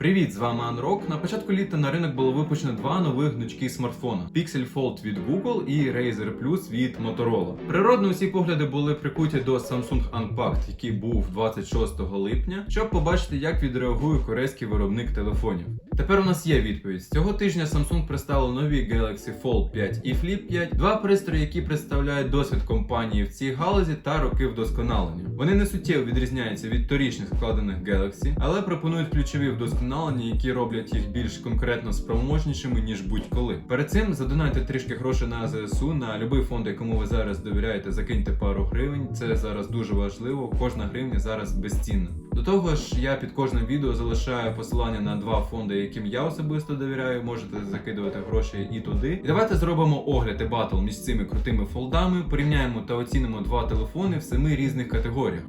Привіт, з вами Анрок. На початку літа на ринок було випущено два нових гнучки смартфона: Pixel Fold від Google і Razer Plus від Motorola. Природно, усі погляди були прикуті до Samsung Unpacked, який був 26 липня, щоб побачити, як відреагує корейський виробник телефонів. Тепер у нас є відповідь. Цього тижня Samsung представили нові Galaxy Fold 5 і Flip 5, два пристрої, які представляють досвід компанії в цій галузі та роки вдосконалення. Вони не суттєво відрізняються від торічних складених Galaxy, але пропонують ключові вдосконалення, які роблять їх більш конкретно спроможнішими ніж будь-коли. Перед цим задонайте трішки грошей на ЗСУ на будь-який фонд, якому ви зараз довіряєте, закиньте пару гривень. Це зараз дуже важливо. Кожна гривня зараз безцінна. До того ж, я під кожним відео залишаю посилання на два фонди, яким я особисто довіряю. Можете закидувати гроші і туди. І давайте зробимо огляд і батл між цими крутими фолдами. Порівняємо та оцінимо два телефони в семи різних категоріях.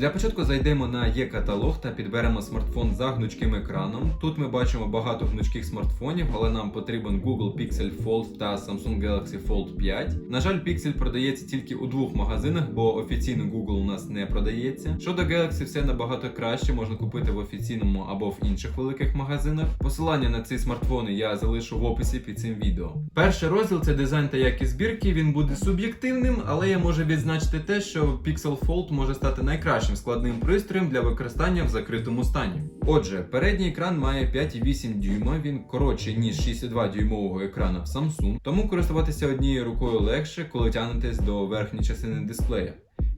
Для початку зайдемо на є-каталог та підберемо смартфон за гнучким екраном. Тут ми бачимо багато гнучких смартфонів, але нам потрібен Google Pixel Fold та Samsung Galaxy Fold 5. На жаль, Pixel продається тільки у двох магазинах, бо офіційно Google у нас не продається. Щодо Galaxy, все набагато краще можна купити в офіційному або в інших великих магазинах. Посилання на ці смартфони я залишу в описі під цим відео. Перший розділ це дизайн та якість збірки. Він буде суб'єктивним, але я можу відзначити те, що Pixel Fold може стати найкращим складним пристроєм для використання в закритому стані. Отже, передній екран має 5,8 дюйма, він коротший ніж 6,2 дюймового екрана в Samsung, тому користуватися однією рукою легше, коли тягнетесь до верхньої частини дисплея.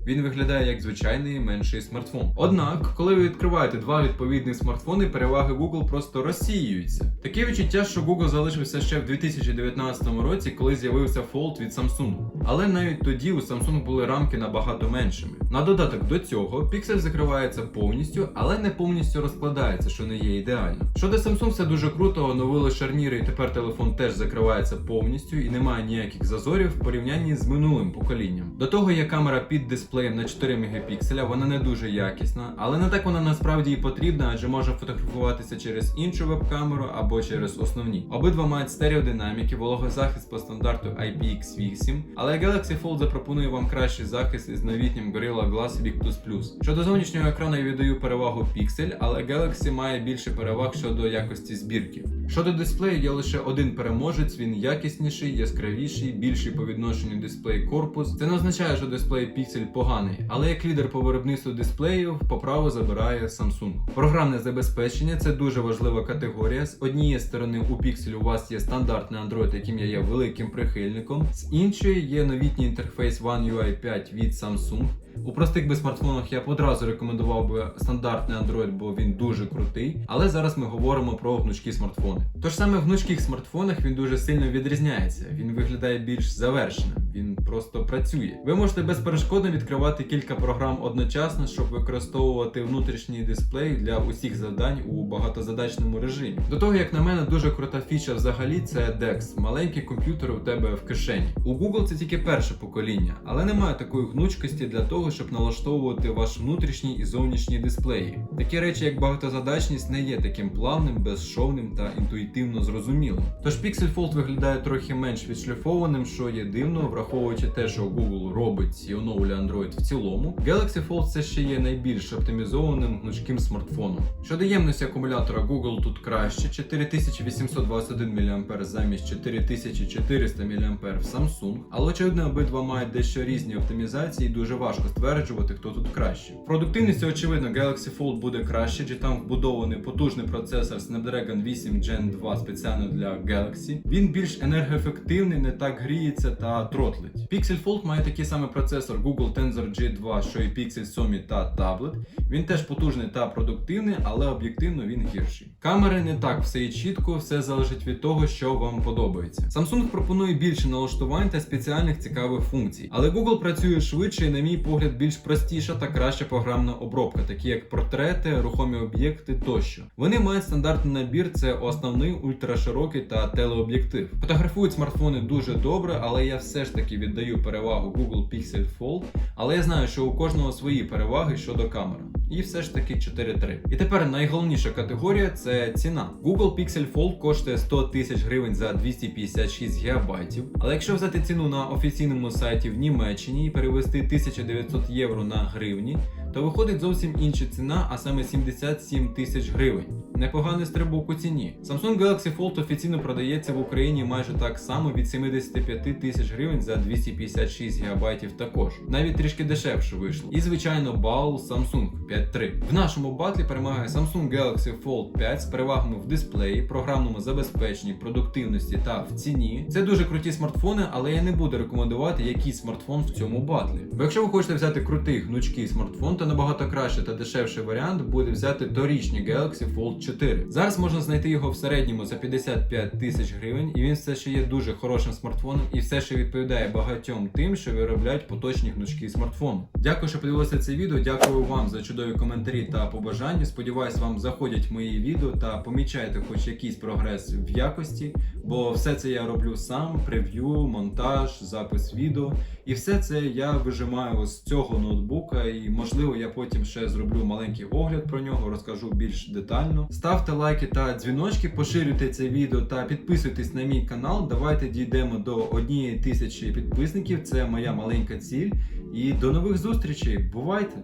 Він виглядає як звичайний менший смартфон. Однак, коли ви відкриваєте два відповідні смартфони, переваги Google просто розсіюються. Таке відчуття, що Google залишився ще в 2019 році, коли з'явився Fold від Samsung. Але навіть тоді у Samsung були рамки набагато меншими. На додаток до цього, Pixel закривається повністю, але не повністю розкладається, що не є ідеально. Щодо Samsung, все дуже круто, оновили шарніри, і тепер телефон теж закривається повністю і немає ніяких зазорів в порівнянні з минулим поколінням. До того є камера під дисплеєм на 4 мегапікселя, вона не дуже якісна, але не так вона насправді і потрібна, адже може фотографуватися через іншу веб-камеру або через основні. Обидва мають стереодинаміки, вологозахист по стандарту IPX8, але Galaxy Fold запропонує вам кращий захист із новітнім Gorilla Glass Victus Plus. Щодо зовнішнього екрану я віддаю перевагу Pixel, але Galaxy має більше переваг щодо якості збірки. Щодо дисплею, є лише один переможець, він якісніший, яскравіший, більший по відношенню дисплей корпус. Це не означає, що дисплей Pixel поганий, але як лідер по виробництву дисплеїв по праву забирає Samsung. Програмне забезпечення це дуже важлива категорія. З однієї сторони у Pixel у вас є стандартний Android, яким я є великим прихильником, з іншої є новітній інтерфейс One UI 5 від Samsung. У простих би смартфонах я б одразу рекомендував би стандартний Android, бо він дуже крутий. Але зараз ми говоримо про гнучкі смартфони. Тож саме в гнучких смартфонах він дуже сильно відрізняється. Він виглядає більш завершеним, він просто працює. Ви можете безперешкодно відкривати кілька програм одночасно, щоб використовувати внутрішній дисплей для усіх завдань у багатозадачному режимі. До того, як на мене, дуже крута фіча взагалі це DeX, маленький комп'ютер у тебе в кишені. У Google це тільки перше покоління, але немає такої гнучкості для того, щоб налаштовувати ваш внутрішній і зовнішній дисплеї. Такі речі, як багатозадачність, не є таким плавним, безшовним та інтуїтивно зрозумілим. Тож Pixel Fold виглядає трохи менш відшліфованим, що є дивно, враховуючи те, що Google робить і оновлює Android в цілому. Galaxy Fold це ще є найбільш оптимізованим гнучким смартфоном. Щодо ємності акумулятора, Google тут краще 4821 мАh замість 4400 мАh в Samsung, але очевидно обидва мають дещо різні оптимізації, і дуже важко стверджувати, хто тут краще. В продуктивності, очевидно, Galaxy Fold буде краще, чи там вбудований потужний процесор Snapdragon 8 Gen 2 спеціально для Galaxy. Він більш енергоефективний, не так гріється та тротлить. Pixel Fold має такий самий процесор Google Tensor G2, що і Pixel 7 та таблет. Він теж потужний та продуктивний, але об'єктивно він гірший. Камери не так все і чітко, все залежить від того, що вам подобається. Samsung пропонує більше налаштувань та спеціальних цікавих функцій, але Google працює швидше і, на мій погляд, більш простіша та краща програмна обробка, такі як портрети, рухомі об'єкти тощо. Вони мають стандартний набір: це основний, ультраширокий та телеоб'єктив. Фотографують смартфони дуже добре, але я все ж таки віддаю перевагу Google Pixel Fold. Але я знаю, що у кожного свої переваги щодо камери. і все ж таки 4.3. І тепер найголовніша категорія це ціна. Google Pixel Fold коштує 100 тисяч гривень за 256 гігабайтів. Але якщо взяти ціну на офіційному сайті в Німеччині і перевести 1900 євро на гривні, то виходить зовсім інша ціна, а саме 77 тисяч гривень. Непоганий стрибок у ціні. Samsung Galaxy Fold офіційно продається в Україні майже так само від 75 тисяч гривень за 256 гігабайтів також. Навіть трішки дешевше вийшло. І звичайно бал Samsung 5.3. В нашому батлі перемагає Samsung Galaxy Fold 5 з перевагами в дисплеї, програмному забезпеченні, продуктивності та в ціні. Це дуже круті смартфони, але я не буду рекомендувати якийсь смартфон в цьому батлі. Бо якщо ви хочете взяти крутий гнучкий смартфон, то набагато краще та дешевший варіант буде взяти торічний Galaxy Fold 4. Зараз можна знайти його в середньому за 55 тисяч гривень, і він все ще є дуже хорошим смартфоном і все ще відповідає багатьом тим, що виробляють поточні гнучкі смартфони. Дякую, що подивилися це відео. Дякую вам за чудові коментарі та побажання. Сподіваюсь, вам заходять мої відео та помічаєте хоч якийсь прогрес в якості, бо все це я роблю сам: прев'ю, монтаж, запис відео. І все це я вижимаю з цього ноутбука, і можливо я потім ще зроблю маленький огляд про нього, розкажу більш детально. Ставте лайки та дзвіночки, поширюйте це відео та підписуйтесь на мій канал. Давайте дійдемо до однієї тисячі підписників. Це моя маленька ціль. І до нових зустрічей. Бувайте!